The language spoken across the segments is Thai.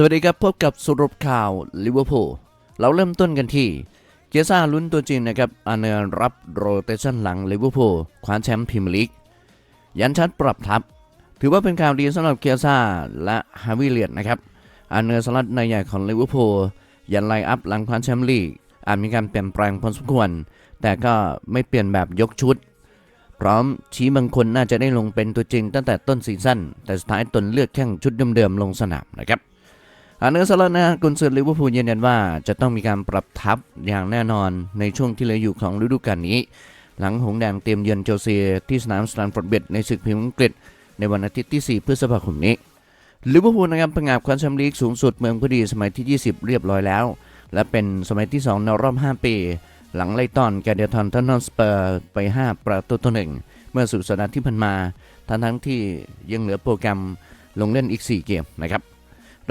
สวัสดีครับพบกับสรุปข่าวลิเวอร์พูลเราเริ่มต้นกันที่เกียซ่าลุ้นตัวจริงนะครับอาเนอร์รับโรเตชันหลังลิเวอร์พูลคว้าแชมป์พรีเมียร์ลีกยันชัดปรับทับ ถือว่าเป็นข่าวดีสำหรับเกียซ่าและฮาวิเลียนนะครับอาเนอร์สลัดในใหญ่ของลิเวอร์พูลยันไลอัพหลังคว้าแชมป์ลีกอาจมีการเปลี่ยนแปลงพอสมควร แต่ก็ไม่เปลี่ยนแบบยกชุด พร้อมชี้บางคนน่าจะได้ลงเป็นตัวจริงตั้งแต่ต้นซีซั่นแต่สุดท้ายตนเลือกแข่งชุดเดิมๆลงสนามนะครับ อาเนอร์สลัดนะกุนซือลิเวอร์พูลยืนยันว่าจะต้องมีการปรับทัพอย่างแน่นอนในช่วงที่เหลืออยู่ของฤดูกาลนี้ หลังหงแดงเตรียมเยือนเชลซีที่สนามสแตนฟอร์ดเบดในศึกพรีเมียร์อังกฤษในวันอาทิตย์ที่ 4 พฤษภาคมนี้ลิเวอร์พูลนะครับประกาศคว้าแชมป์ลีกสูงสุดเมืองพอดีสมัยที่ 20 เรียบร้อยแล้ว และเป็นสมัยที่ 2 ในรอบ 5 ปี หลังไล่ต้อนแกเดียทอนทันนอนสเปอร์ไป 5 ประตูต่อหนึ่งเมื่อสุดสัปดาห์ที่ผ่านมา ทั้งทั้งที่ยังเหลือโปรแกรมลงเล่นอีก 4 เกมนะครับ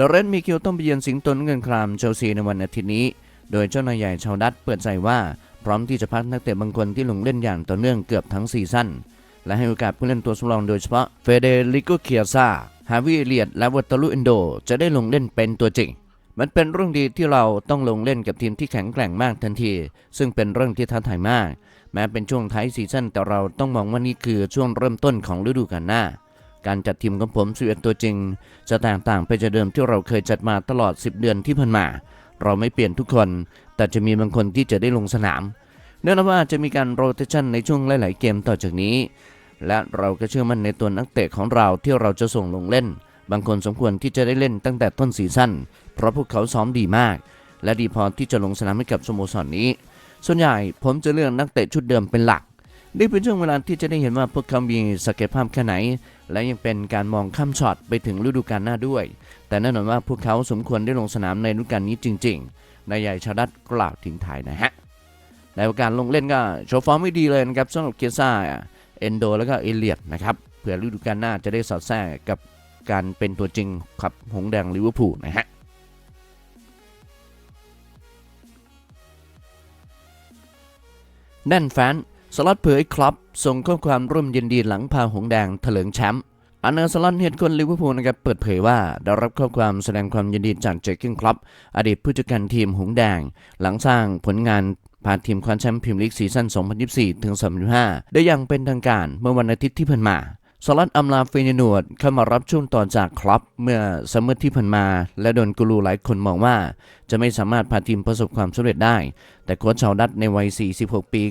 ดเรนมีคิวต้องไปเยือนสิงโตนเงินครามเชลซีในวันอาทิตย์นี้ โดยเจ้านายใหญ่ชาวดัตเปิดใจว่า พร้อมที่จะพักนักเตะบางคนที่ลงเล่นอย่างต่อเนื่องเกือบทั้งซีซั่นและให้โอกาสผู้เล่นตัวสำรองโดยเฉพาะเฟเดริโกเคียซาฮาวิเอเลียดและวัตตาลุเอนโด จะได้ลงเล่นเป็นตัวจริง มันเป็นเรื่องดีที่เราต้องลงเล่นกับทีมที่แข็งแกร่งมากทันที ซึ่งเป็นเรื่องที่ท้าทายมาก แม้เป็นช่วงท้ายซีซั่นแต่เราต้องมองว่านี่คือช่วงเริ่มต้นของฤดูกาลหน้า การจัดทีมของผม11ตัวจริง จะแตกต่างไปจากเดิมที่เราเคยจัดมาตลอด 10 เดือนที่ผ่านมา เราไม่เปลี่ยนทุกคน แต่จะมีบางคนที่จะได้ลงสนามแน่นอนว่าจะมีการโรเตชันในช่วงหลาย ๆ เกมต่อจากนี้ และเราก็เชื่อมั่นในตัวนักเตะของเราที่เราจะส่งลงเล่น บางคนสมควรที่จะได้เล่นตั้งแต่ต้นซีซั่นเพราะพวกเขาซ้อมดีมาก และดีพอที่จะลงสนามให้กับสโมสรนนี้ ส่วนใหญ่ผมจะเลือกนักเตะชุดเดิมเป็นหลัก นี่เป็นช่วงเวลาที่จะได้เห็นว่าพวกเขามีศักยภาพแค่ไหน และยังเป็นการมองข้ามช็อตไปถึงฤดูกาลหน้าด้วย แต่แน่นอนว่าพวกเขาสมควรได้ลงสนามในฤดูกาลนี้จริงๆนายใหญ่ชาดัตกล่าวทิ้งท้ายนะฮะในกาสลงเล่นก็โชว์ฟอร์มไม่ดีเลยนะครับสำหรับเกียซ่าเอนโดแล้วก็เอเลียดนะครับเผื่อฤดูกาลหน้าจะได้สอดแทรกกับการเป็นตัวจริงขับหงแดงลิเวอร์พูลนะฮะแน่นแฟน สล็อตเผยครับ ส่งข้อความร่วมยินดีหลังพาหงแดงเถลิงแชมป์อันเนอร์สล็อตเฮดคนลิเวอร์พูลนะครับเปิดเผยว่าได้รับข้อความแสดงความยินดีจากเจคกิ้งคลับอดีตผู้จัดการทีมหงแดง หลังสร้างผลงานพาทีมคว้าแชมป์พรีเมียร์ลีกซีซั่น 2024 ถึง 2025 ได้อย่างเป็นทางการเมื่อวันอาทิตย์ที่ผ่านมาสลัดอัมลาเฟยนวดเข้ามารับช่วงต่อจากคลับเมื่อซัมเมอร์ที่ผ่านมา และโดนกูรูหลายคนมองว่า จะไม่สามารถพาทีมประสบความสำเร็จได้ แต่โค้ชชาวดัตในวัย 46 ปี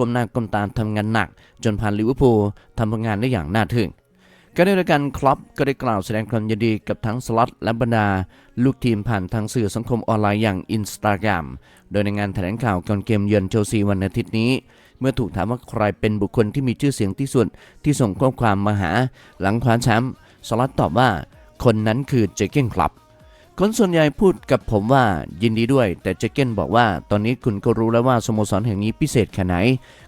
ก้มหน้าก้มตาทำงานหนัก จนพาลิเวอร์พูลทำผลงานได้อย่างน่าทึ่งก็ได้ด้วยกันคลับก็ได้กล่าวแสดงความยินดีกับทั้งสล็อตและบรรดา ลูกทีมผ่านทางสื่อสังคมออนไลน์อย่างอินสตาแกรมโดยในงานแถลงข่าวก่อนเกมเยือนเชลซีวันอาทิตย์นี้ เมื่อถูกถามว่าใครเป็นบุคคลที่มีชื่อเสียงที่สุดที่ส่งข้อความมาหา หลังคว้าแชมป์สล็อตตอบว่า คนนั้นคือเจเก้นคลับ คนส่วนใหญ่พูดกับผมว่ายินดีด้วย แต่เจเก้นบอกว่าตอนนี้คุณก็รู้แล้วว่าสโมสรแห่งนี้พิเศษแค่ไหน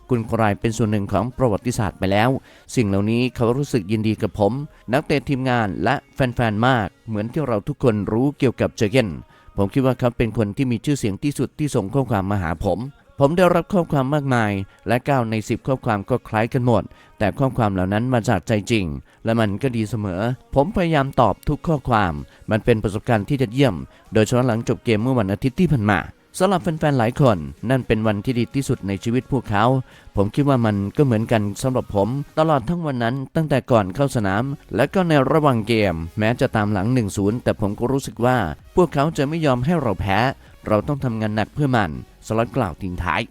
คุณกลายเป็นส่วนหนึ่งของประวัติศาสตร์ไปแล้ว สิ่งเหล่านี้เขารู้สึกยินดีกับผม นักเตะทีมงานและแฟนๆมาก เหมือนที่เราทุกคนรู้เกี่ยวกับเจเก้นผมคิดว่าเขาเป็นคนที่มีชื่อเสียงที่สุดที่ส่งข้อความมาหาผม ผมได้รับข้อความมากมาย และ 9 ใน 10 ข้อความก็คล้ายกันหมด แต่ข้อความเหล่านั้นมาจากใจจริง และมันก็ดีเสมอ ผมพยายามตอบทุกข้อความ มันเป็นประสบการณ์ที่ยอดเยี่ยม โดยเฉพาะหลังจบเกมเมื่อวันอาทิตย์ที่ผ่านมาสำหรับแฟนๆ หลายคน นั่นเป็นวันที่ดีที่สุดในชีวิตพวกเขา ผมคิดว่ามันก็เหมือนกันสำหรับผม ตลอดทั้งวันนั้นตั้งแต่ก่อนเข้าสนาม และก็ในระหว่างเกม แม้จะตามหลัง 1-0 แต่ผมก็รู้สึกว่า พวกเขาจะไม่ยอมให้เราแพ้ เราต้องทำงานหนักเพื่อมัน สล็อตกล่าวทิ้งท้าย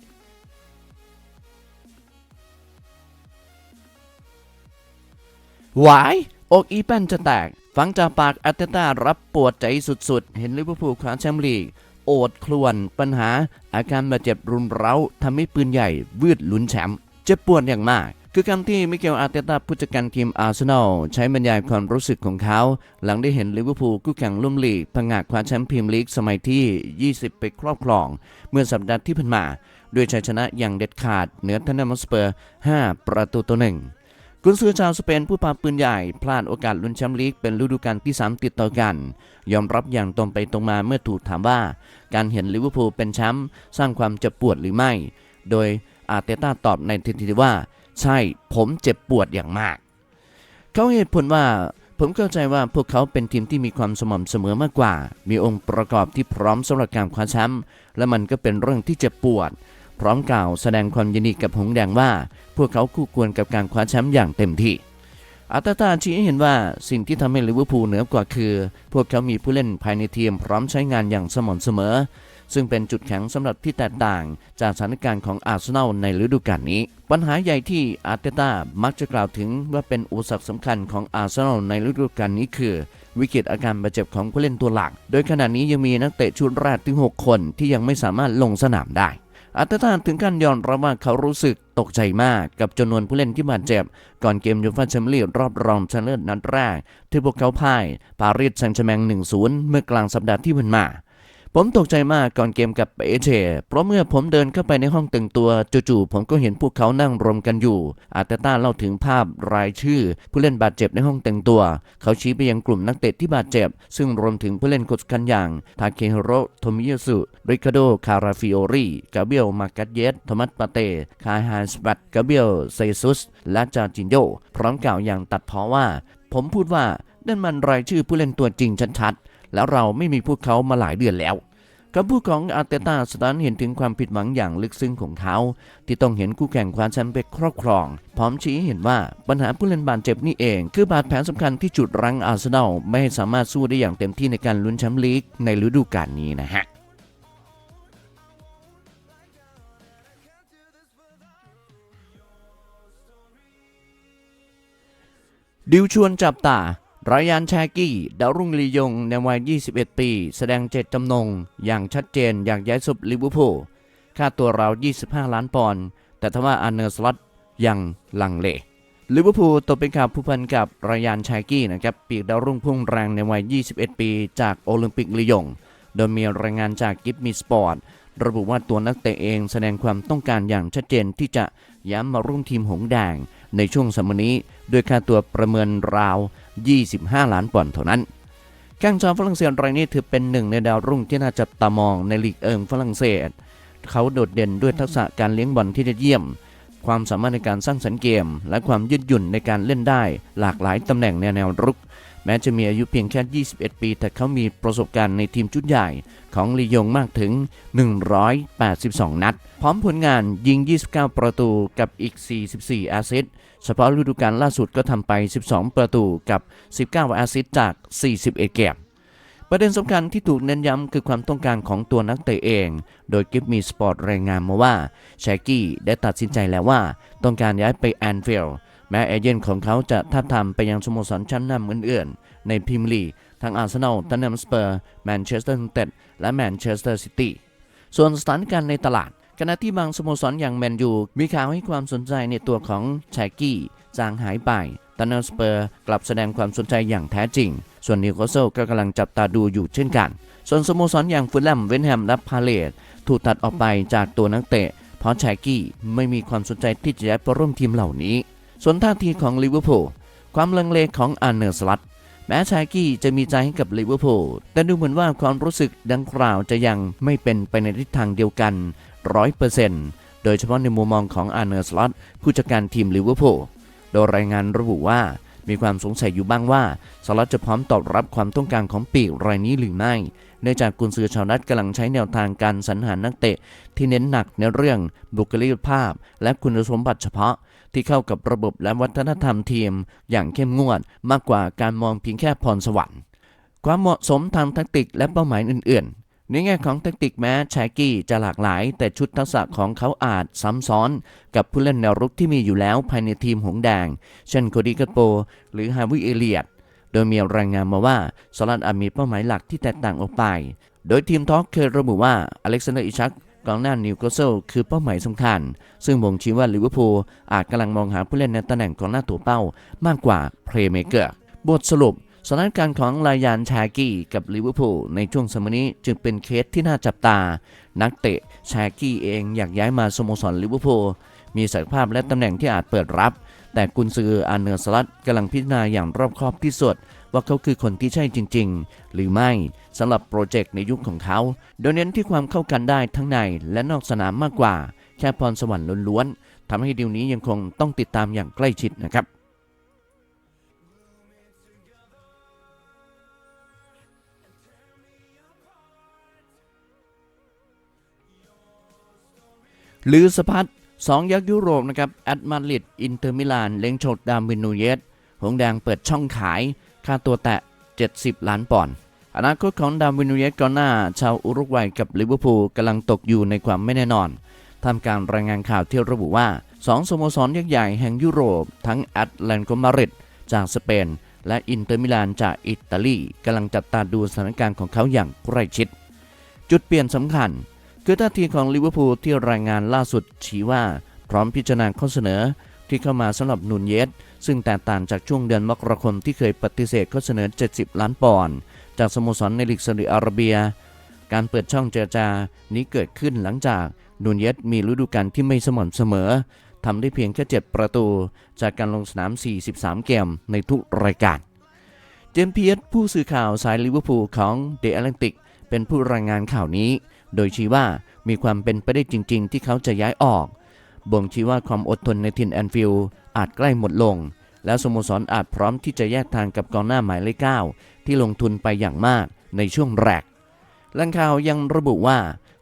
หวายอกอีแป้นจะแตก ฟังจากปากอาร์เตต้ารับปวดใจสุดๆ เห็นลิเวอร์พูลคว้าแชมป์ลีก โอดครวนปัญหา อาการบาดเจ็บรุนเร้าทำให้ปืนใหญ่วืดลุ้นแชมป์เจ็บปวดอย่างมาก คือคำที่มิเกลอาร์เตต้าผู้จัดการทีมอาร์เซนอลใช้บรรยายความรู้สึกของเขา หลังได้เห็นลิเวอร์พูลคู่แข่งร่มลีกพังงาดคว้าแชมป์พรีเมียร์ลีกสมัยที่ 20 ไปครอบครอง เมื่อสัปดาห์ที่ผ่านมาด้วยชัยชนะอย่างเด็ดขาดเหนือทันนัมสเปอร์ 5 ประตูต่อหนึ่งกุนซือชาวสเปนผู้พาปืนใหญ่ พลาดโอกาสลุ้นแชมป์ลีกเป็นฤดูกาลที่ 3 ติดต่อกัน ยอมรับอย่างตรงไปตรงมาเมื่อถูกถามว่า การเห็นลิเวอร์พูลเป็นแชมป์สร้างความเจ็บปวดหรือไม่ โดยอาร์เตต้าตอบในทันทีว่า ใช่ผมเจ็บปวดอย่างมาก เขาเหตุผลว่าผมเข้าใจว่าพวกเขาเป็นทีมที่มีความสม่ำเสมอมากกว่า มีองค์ประกอบที่พร้อมสำหรับการคว้าแชมป์และมันก็เป็นเรื่องที่เจ็บปวด พร้อมกล่าวแสดงความยินดีกับหงแดงว่า พวกเขาคู่ควรกับการคว้าแชมป์อย่างเต็มที่อาร์เตตาชี้ให้เห็นว่าสิ่งที่ทำให้ลิเวอร์พูลเหนือกว่าคือ พวกเขามีผู้เล่นภายในทีมพร้อมใช้งานอย่างสม่ำเสมอ ซึ่งเป็นจุดแข็งสำหรับที่แตกต่าง จากสถานการณ์ของอาร์เซนอลในฤดูกาลนี้ ปัญหาใหญ่ที่อาร์เตต้ามักจะกล่าวถึงว่าเป็นอุปสรรคสำคัญของอาร์เซนอลในฤดูกาลนี้คือวิกฤตอาการบาดเจ็บของผู้เล่นตัวหลัก โดยขณะนี้ยังมีนักเตะชุดแรกถึง 6 คนที่ยังไม่สามารถลงสนามได้อาร์เตต้าถึงขั้นยอมรับว่าเขารู้สึกตกใจมากกับจำนวนผู้เล่นที่บาดเจ็บ ก่อนเกมยูฟ่าแชมเปี้ยนลีกรอบรองชนะเลิศนัดแรก ที่พวกเขาพ่าย ปารีสแซงต์แชร์แมง 1-0 เมื่อกลางสัปดาห์ที่ผ่านมา ผมตกใจมากก่อนเกมกับเอเชเพราะเมื่อผมเดินเข้าไปในห้องแต่งตัวจู่ๆผมก็เห็นพวกเขานั่งรวมกันอยู่ อาร์เตต้าเล่าถึงภาพรายชื่อ ผู้เล่นบาดเจ็บในห้องแต่งตัว เขาชี้ไปยังกลุ่มนักเตะที่บาดเจ็บ ซึ่งรวมถึงผู้เล่นกดกันอย่างทาเคฮิโร่โทมิยสุริคาโด คาราฟิโอรีกาเบียลมากัตเยสโทมัสปาเต คายฮานสบัตกาเบียลเซซุส และจาจินโยพร้อมกล่าวอย่างตัดพ้อว่า ผมพูดว่านั่นมันรายชื่อผู้เล่นตัวจริงชัดๆ แล้วเราไม่มีพวกเขามาหลายเดือนแล้วคำพูดของอาร์เตต้าสตานเห็นถึงความผิดหวังอย่างลึกซึ้งของเขา ที่ต้องเห็นคู่แข่งคว้าแชมป์ไปครอบครอง พร้อมชี้เห็นว่าปัญหาผู้เล่นบาดเจ็บนี่เอง คือบาดแผลสำคัญที่จุดรั้งอาร์เซนอลไม่ให้สามารถสู้ได้อย่างเต็มที่ในการลุ้นแชมป์ลีกในฤดูกาลนี้นะฮะดิวชวนจับตา รายานชากี้ดาวรุ่งลียงในวัย 21 ปี แสดงเจตจำนง อย่างชัดเจนอยากย้ายสุบลิเวอร์พูลค่าตัวราว 25 ล้านปอนด์แต่ทว่าอาร์เนอร์สล็อตยังลังเลลิเวอร์พูลตกเป็นข่าวผู้พันกับรายานชากี้นะครับปีกดาวรุ่งพุ่งแรงในวัย 21 ปี จากโอลิมปิกลียง โดยมีรายงานจากกิฟมีสปอร์ตระบุว่าตัวนักเตะเองแสดงความต้องการอย่างชัดเจนที่จะย้ำมาร่วมทีมหงแดง ในช่วงสมัยนี้ด้วยค่าตัวประเมินราว 25 ล้านปอนด์เท่านั้นแข้งชาวฝรั่งเศสรายนี้ถือเป็นหนึ่งในดาวรุ่งที่น่าจับตามองในลีกเอิงฝรั่งเศส เขาโดดเด่นด้วยทักษะการเลี้ยงบอลที่ยอดเยี่ยม ความสามารถในการสร้างสรรค์เกม และความยืดหยุ่นในการเล่นได้หลากหลายตำแหน่งในแนวรุก แม้จะมีอายุเพียงแค่ 21 ปี แต่เขามีประสบการณ์ในทีมชุดใหญ่ของลียงมากถึง 182 นัด พร้อมผลงานยิง 29 ประตูกับอีก 44 แอสซิสต์เฉพาะฤดูกาลล่าสุดก็ทำไป 12 ประตูกับ 19 แอสซิสต์จาก 41 เกมประเด็นสำคัญที่ถูกเน้นย้ำคือความต้องการของตัวนักเตะเอง โดยกิฟมีสปอร์ตรายงานมาว่าแชกกี้ได้ตัดสินใจแล้วว่า ต้องการย้ายไปแอนฟิลด์ แม้เอเจนต์ของเขาจะท้าบทามไปยังสโมสรชั้นนำอื่นๆ ในพรีเมียร์ลีกทั้งอาร์เซนอลตันแนมสเปอร์ แมนเชสเตอร์ยูไนเต็ด และแมนเชสเตอร์ซิตี้ส่วนสถานการณ์ในตลาดขณะที่บางสโมสรอย่างแมนยูมีข่าวให้ความสนใจในตัวของแชกกี้จางหายไปตันแนมสเปอร์กลับแสดงความสนใจอย่างแท้จริง ส่วนนิวคาสเซิลก็กำลังจับตาดูอยู่เช่นกัน ส่วนสโมสรอย่างฟูลแลมเวนแฮมและพาเลตถูกตัดออกไปจากตัวนักเตะ เพราะแชกกี้ไม่มีความสนใจที่จะย้ายไปร่วมทีมเหล่านี้ ส่วนท่าทีของลิเวอร์พูลความลังเลของอันเนอร์สลัตแม้ชากี้จะมีใจให้กับลิเวอร์พูลแต่ดูเหมือนว่าความรู้สึกดังกล่าวจะยังไม่เป็นไปในทิศทางเดียวกันร้อยเปอร์เซ็นต์โดยเฉพาะในมุมมองของอันเนอร์สล็อตผู้จัดการทีมลิเวอร์พูลโดยรายงานระบุว่า มีความสงสัยอยู่บ้างว่าสล็อตจะพร้อมตอบรับความต้องการของปีกรายนี้หรือไม่เนื่องจากกุนซือชาวนัดกำลังใช้แนวทางการสรรหานักเตะ ที่เน้นหนักในเรื่องบุคลิกภาพ และคุณสมบัติเฉพาะ ที่เข้ากับระบบและวัฒนธรรมทีม อย่างเข้มงวดมากกว่าการมองเพียงแค่พรสวรรค์ความเหมาะสมทางแทคติกและเป้าหมายอื่นๆ ในแง่ของแทคติกแม้ชากี้จะหลากหลาย แต่ชุดทักษะของเขาอาจซ้ำซ้อน กับผู้เล่นแนวรุกที่มีอยู่แล้วภายในทีมหงส์แดง เช่นโคดีกัตโป หรือฮาวิเอเลียด โดยมีรายงานมาว่าสลัดอาจมีเป้าหมายหลักที่แตกต่างออกไป โดยทีมทอกเคยระบุว่าอเล็กซานเดอร์อิชักกองหน้านิวคาสเซิลคือเป้าหมายสำคัญ ซึ่งบ่งชี้ว่าลิเวอร์พูลอาจกำลังมองหาผู้เล่นในตำแหน่งกองหน้าตัวเป้ามากกว่าเพลย์เมเกอร์บทสรุป สถานการณ์ของลายานชากี้กับลิเวอร์พูลในช่วงสมัยนี้จึงเป็นเคสที่น่าจับตา นักเตะชากี้เองอยากย้ายมาสโมสรลิเวอร์พูลมีศักยภาพและตำแหน่งที่อาจเปิดรับ แต่กุนซืออาร์เนอร์สลัดกำลังพิจารณาอย่างรอบคอบที่สุด ว่าเขาคือคนที่ใช่จริง ๆ หรือไม่สำหรับโปรเจกต์ในยุคของเขา โดยเน้นที่ความเข้ากันได้ทั้งในและนอกสนามมากกว่า แค่พรสวรรค์ล้วนๆทำให้ดีลนี้ยังคงต้องติดตามอย่างใกล้ชิดนะครับ หรือสะพัดสองยักษ์ยุโรปนะครับแอตมาดริดอินเตอร์มิลานเล็งโฉดดาร์วินนูเยสหงแดงเปิดช่องขาย ค่าตัวแตะ 70 ล้านปอนด์อนาคตของดาร์วินนูเยสกองหน้า ชาวอุรุกวัยกับลิเวอร์พูลกำลังตกอยู่ในความไม่แน่นอนทำการรายงานข่าวที่ระบุว่าสองสโมสรยักษ์ใหญ่แห่งยุโรป ทั้งแอตแลนโกมาริดจากสเปน และอินเตอร์มิลานจากอิตาลีกำลังจับตาดูสถานการณ์ของเขาอย่างใกล้ชิด จุดเปลี่ยนสำคัญ คือท่าทีของลิเวอร์พูลที่รายงานล่าสุดชี้ว่า พร้อมพิจารณาข้อเสนอที่เข้ามาสำหรับนูนเยสซึ่งแตกต่างจากช่วงเดือนมกราคมที่เคยปฏิเสธข้อเสนอ 70 ล้านปอนด์จากสโมสรในลีกซาอุดิอาระเบีย การเปิดช่องเจรจานี้เกิดขึ้นหลังจากนูนเยสมีฤดูกาลที่ไม่สม่ำเสมอทำได้เพียงแค่ 7 ประตู จากการลงสนาม 43 เกมในทุกรายการ เจมส์เพียสผู้สื่อข่าวสายลิเวอร์พูลของเดอะแอตแลนติกเป็นผู้รายงานข่าวนี้ โดยชี้ว่ามีความเป็นไปได้จริง ๆ ที่เขาจะย้ายออกบ่งชี้ว่าความอดทนในทินแอนฟิลด์อาจใกล้หมดลง แล้วสโมสรอาจพร้อมที่จะแยกทางกับกองหน้าหมายเลขเก้าที่ลงทุนไปอย่างมากในช่วงแรกล่งข่าวยังระบุว่า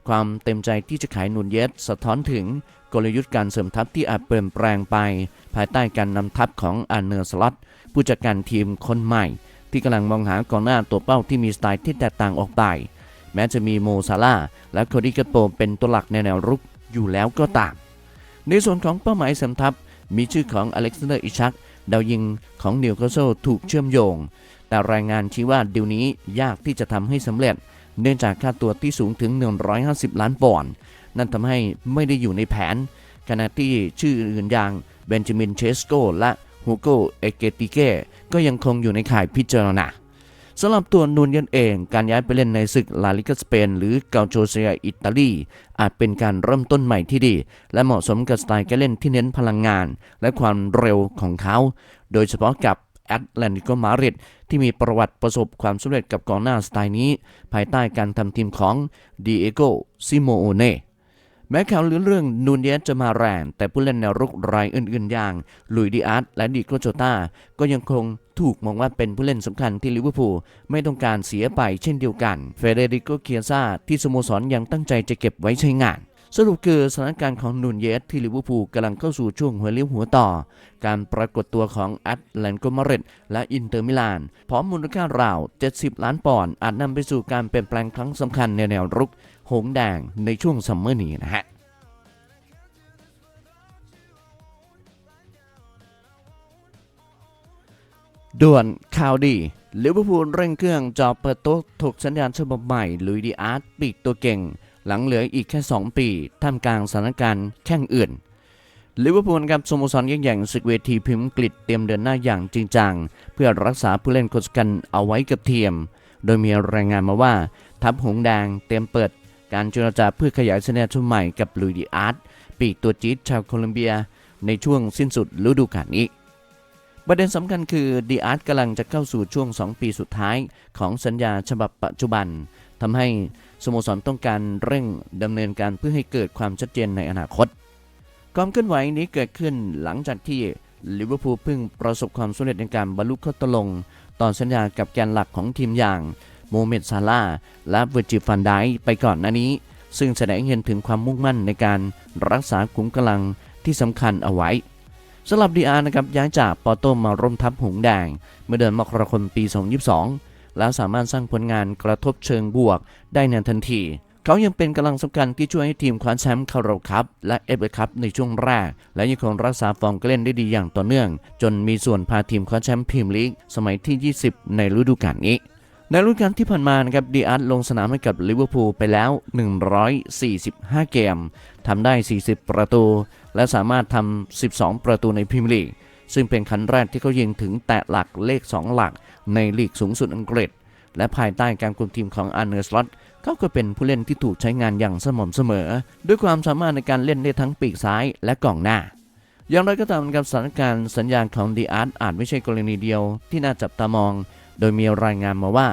ความเต็มใจที่จะขายนูนเยสสะท้อนถึงกลยุทธ์การเสริมทัพที่อาจเปลี่ยนแปลงไป ภายใต้การนำทัพของอาเนอร์สล็อตผู้จัดการทีมคนใหม่ ที่กำลังมองหากองหน้าตัวเป้าที่มีสไตล์ที่แตกต่างออกไป แม้จะมีโมซาลาและโคดิกาโปเป็นตัวหลักในแนวรุกอยู่แล้วก็ตาม ในส่วนของเป้าหมายเสริมทัพมีชื่อของอเล็กซานเดอร์อิชักดาวยิงของนิวคาสเซิลถูกเชื่อมโยง แต่รายงานชี้ว่าดีลนี้ยากที่จะทำให้สำเร็จ เนื่องจากค่าตัวที่สูงถึง 150 ล้านปอนด์นั่นทำให้ไม่ได้อยู่ในแผน ขณะที่ชื่ออื่นอย่างเบนจามินเชสโกและฮูโกเอเกติเกก็ยังคงอยู่ในข่ายพิจารณา สำหรับตัวนูนเยนเอง การย้ายไปเล่นในศึกลาลิกาสเปน หรือเกาโจเซียอิตาลี อาจเป็นการเริ่มต้นใหม่ที่ดี และเหมาะสมกับสไตล์การเล่นที่เน้นพลังงาน และความเร็วของเขา โดยเฉพาะกับแอตแลนติโกมาริดที่มีประวัติประสบความสำเร็จกับกองหน้าสไตล์นี้ ภายใต้การทำทีมของดิเอโกซิโมโอเนแม้ข่าวลือเรื่องนูนเยสจะมาแรง แต่ผู้เล่นแนวรุกรายอื่นๆอย่างลุยดิอาร์ตและดิโกโจตาก็ยังคง ถูกมองว่าเป็นผู้เล่นสำคัญที่ลิเวอร์พูลไม่ต้องการเสียไปเช่นเดียวกัน เฟเดริโกเคียซาที่สโมสรยังตั้งใจจะเก็บไว้ใช้งานสรุปคือสถานการณ์ของนูนเยสที่ลิเวอร์พูลกำลังเข้าสู่ช่วงหัวเลี้ยวหัวต่อ การปรากฏตัวของแอตแลนโกมาริดและอินเตอร์มิลาน พร้อมมูลค่าราว 70 ล้านปอนด์อาจนำไปสู่การเปลี่ยนแปลงครั้งสำคัญในแนวรุก หงสแดงในช่วงซัมเมอร์นี้นะฮะ ด่วนข่าวดีลิเวอร์พูลเร่งเครื่องจอเปิดโต๊ะถูกสัญญาณฉบับใหม่ลุยดีอาร์ตปีกตัวเก่ง หลังเหลืออีกแค่ 2 ปี ท่ามกลางสถานการณ์แข่งอื่นลิเวอร์พูลกับสโมสรยักษ์ใหญ่ศึกเวทีพิมพ์กฤษเตรียมเดินหน้าอย่างจริงจัง เพื่อรักษาผู้เล่นคนสำคัญเอาไว้กับทีม โดยมีรายงานมาว่า ทัพหงแดงเตรียมเปิด การเจรจาเพื่อขยายสัญญาฉบับใหม่กับลุยดีอาร์ตปีกตัวจี๊ดชาวโคลอมเบีย ในช่วงสิ้นสุดฤดูกาลนี้ ประเด็นสำคัญคือดีอาร์ตกำลังจะเข้าสู่ช่วง 2 ปีสุดท้ายของสัญญาฉบับปัจจุบันทำให้สโมสรต้องการเร่งดำเนินการเพื่อให้เกิดความชัดเจนในอนาคต ความเคลื่อนไหวนี้เกิดขึ้นหลังจากที่ลิเวอร์พูลเพิ่งประสบความสำเร็จในการบรรลุข้อตกลง ต่อสัญญากับแกนหลักของทีมอย่างโมเมดซาลาและเวอร์จิฟันไดไปก่อนหน้านี้ ซึ่งแสดงให้เห็นถึงความมุ่งมั่นในการรักษาขุมกำลังที่สำคัญเอาไว้ สำหรับดีอาร์นะครับย้ายจากปอโต้มาร่วมทัพหงแดง เมื่อเดือนมกราคมปี 2022 แล้วสามารถสร้างผลงานกระทบเชิงบวกได้ในทันที เขายังเป็นกำลังสำคัญที่ช่วยให้ทีมคว้าแชมป์คาราคัพและเอฟเอคัพในช่วงแรก และยังคงรักษาฟอร์มการเล่นได้ดีอย่างต่อเนื่อง จนมีส่วนพาทีมคว้าแชมป์พรีเมียร์ลีกสมัยที่ 20 ในฤดูกาลนี้ในฤดูกาลที่ผ่านมานะครับดีอาร์ตลงสนามให้กับลิเวอร์พูลไปแล้ว 145 เกม ทำได้ 40 ประตู และสามารถทำ 12 ประตูในพรีเมียร์ลีก ซึ่งเป็นครั้งแรกที่เขายิงถึงแตะหลักเลข 2 หลักในลีกสูงสุดอังกฤษ และภายใต้การคุมทีมของอาร์เนอร์สล็อตเขาก็เป็นผู้เล่นที่ถูกใช้งานอย่างสม่ำเสมอ ด้วยความสามารถในการเล่นได้ทั้งปีกซ้ายและกองหน้า อย่างไรก็ตามกับสถานการณ์สัญญาณของดีอาร์ตอาจไม่ใช่กรณีเดียวที่น่าจับตามอง โดยมีรายงานมาว่า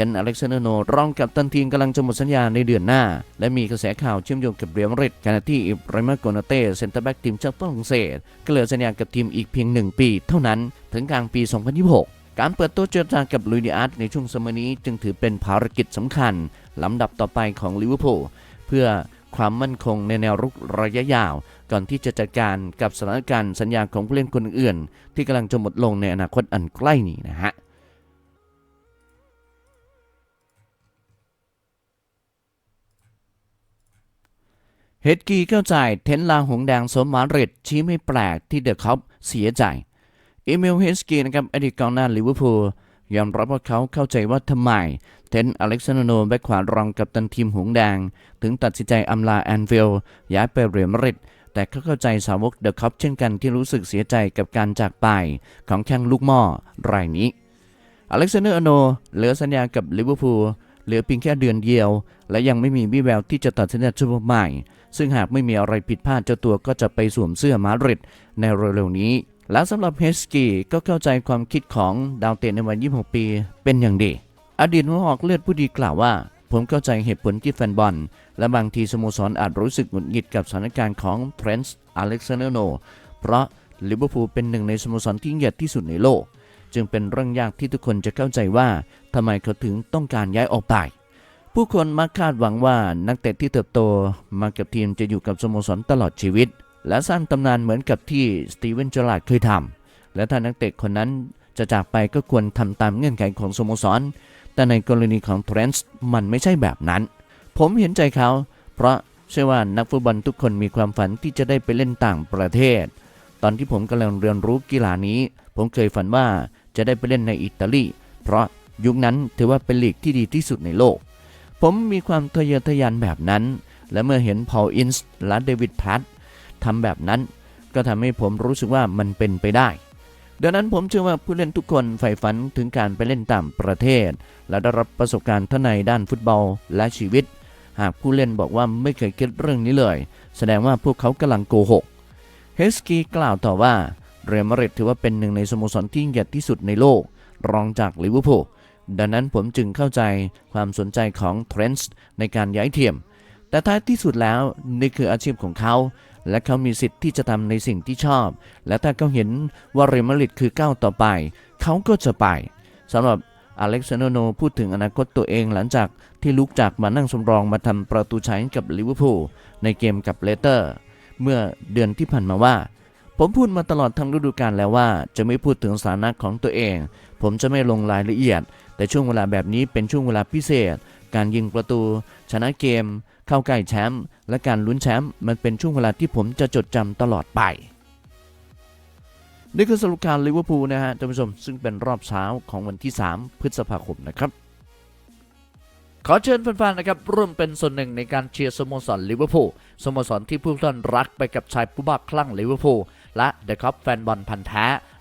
ทนอเล็กซานเดอร์โนรองกับตันทีมกำลังจะหมดสัญญาในเดือนหน้า และมีกระแสข่าวเชื่อมโยงกับเรียลมาดริดขณะที่อิบราฮิมโกนาเต้เซนเตอร์แบ็กทีมชาติฝรั่งเศสก็เหลือสัญญากับทีมอีกเพียง 1 ปี เท่านั้นถึงกลางปี 2026การเปิดตัวเจรจากับลุยดีอาร์ตในช่วงสมัยนี้จึงถือเป็นภารกิจสำคัญลำดับต่อไปของลิเวอร์พูลเพื่อความมั่นคงในแนวรุกระยะยาว ก่อนที่จะจัดการกับสถานการณ์สัญญาของผู้เล่นคนอื่น ที่กำลังจะหมดลงในอนาคตอันใกล้นี้นะฮะ เฮดกีเข้าใจเทนลาหงแดงสมมาริดชี้ไม่แปลกที่เดอะคอปเสียใจอีเมลเฮสกีนะครับอดีตกองหน้าลิเวอร์พูลยอมรับว่าเขาเข้าใจว่าทำไม เทนอเล็กซานโนแบ็กขวารองกับตันทีมหงแดง ถึงตัดสินใจอำลาแอนฟิลย้ายไปเรียลมาดริดแต่เขาเข้าใจสาวกเดอะคอปเช่นกันที่รู้สึกเสียใจกับการจากไปของแข้งลูกหม้อรายนี้ อเล็กซานเดอร์อโนเหลือสัญญากับลิเวอร์พูลเหลือเพียงแค่เดือนเดียว และยังไม่มีวี่แววที่จะตัดสัญญาชุดใหม่ ซึ่งหากไม่มีอะไรผิดพลาดเจ้าตัวก็จะไปสวมเสื้อมาดริดในเร็วๆนี้ และสำหรับเฮสกีก็เข้าใจความคิดของดาวเตะในวัย26 ปี เป็นอย่างดี อดีตหัวหอกเลือดผู้ดีกล่าวว่า ผมเข้าใจเหตุผลที่แฟนบอล และบางทีสโมสรอาจรู้สึกหงุดหงิดกับสถานการณ์ของเทรนส์อเล็กซานเดอร์โนเพราะลิเวอร์พูลเป็นหนึ่งในสโมสรที่ใหญ่ที่สุดในโลก จึงเป็นเรื่องยากที่ทุกคนจะเข้าใจว่าทำไมเขาถึงต้องการย้ายออกไป ผู้คนมักคาดหวังว่านักเตะที่เติบโตมากับทีมจะอยู่กับสโมสรตลอดชีวิต และสร้างตำนานเหมือนกับที่สตีเวนจอราร์ดเคยทำและถ้านักเตะคนนั้นจะจากไปก็ควรทำตามเงื่อนไขของสโมสร แต่ในกรณีของเทรนส์มันไม่ใช่แบบนั้น ผมเห็นใจเขา เพราะเชื่อว่านักฟุตบอลทุกคนมีความฝันที่จะได้ไปเล่นต่างประเทศ ตอนที่ผมกำลังเรียนรู้กีฬานี้ ผมเคยฝันว่าจะได้ไปเล่นในอิตาลี เพราะยุคนั้นถือว่าเป็นลีกที่ดีที่สุดในโลก ผมมีความทะเยอทะยานแบบนั้น และเมื่อเห็นพอลอินส์และเดวิดแพตทำแบบนั้น ก็ทำให้ผมรู้สึกว่ามันเป็นไปได้ ดังนั้นผมเชื่อว่าผู้เล่นทุกคนใฝ่ฝันถึงการไปเล่นต่างประเทศ และได้รับประสบการณ์ทั้งในด้านฟุตบอลและชีวิต หากผู้เล่นบอกว่าไม่เคยคิดเรื่องนี้เลย แสดงว่าพวกเขากำลังโกหกเฮสกีกล่าวต่อว่าเรอัลมาดริดถือว่าเป็นหนึ่งในสโมสรที่ยิ่งใหญ่ที่สุดในโลก รองจากลิเวอร์พูล ดังนั้นผมจึงเข้าใจความสนใจของเทรนส์ในการย้ายทีมแต่ท้ายที่สุดแล้วนี่คืออาชีพของเขา และเขามีสิทธิ์ที่จะทำในสิ่งที่ชอบ และถ้าเขาเห็นว่าเรอัลมาดริดคือก้าวต่อไป เขาก็จะไปสำหรับอเล็กซานโนพูดถึงอนาคตตัวเองหลังจากที่ลุกจากมานั่งสำรองมาทำประตูชัยให้กับลิเวอร์พูลในเกมกับเลสเตอร์ เมื่อเดือนที่ผ่านมาว่า ผมพูดมาตลอดทั้งฤดูกาลแล้วว่า จะไม่พูดถึงสถานะของตัวเอง ผมจะไม่ลงรายละเอียด แต่ช่วงเวลาแบบนี้เป็นช่วงเวลาพิเศษ การยิงประตู ชนะเกม เข้าใกล้แชมป์และการลุ้นแชมป์มันเป็นช่วงเวลาที่ผมจะจดจำตลอดไปนี่คือสรุปการลิเวอร์พูลนะฮะท่านผู้ชมซึ่งเป็นรอบเช้าของวันที่ 3 พฤษภาคมนะครับ ขอเชิญแฟนๆนะครับร่วมเป็นส่วนหนึ่งในการเชียร์สโมสรลิเวอร์พูลสโมสรที่ผู้ท่านรักไปกับชายผู้บ้าคลั่งลิเวอร์พูลและเดอะคัพแฟนบอลพันธ์แท้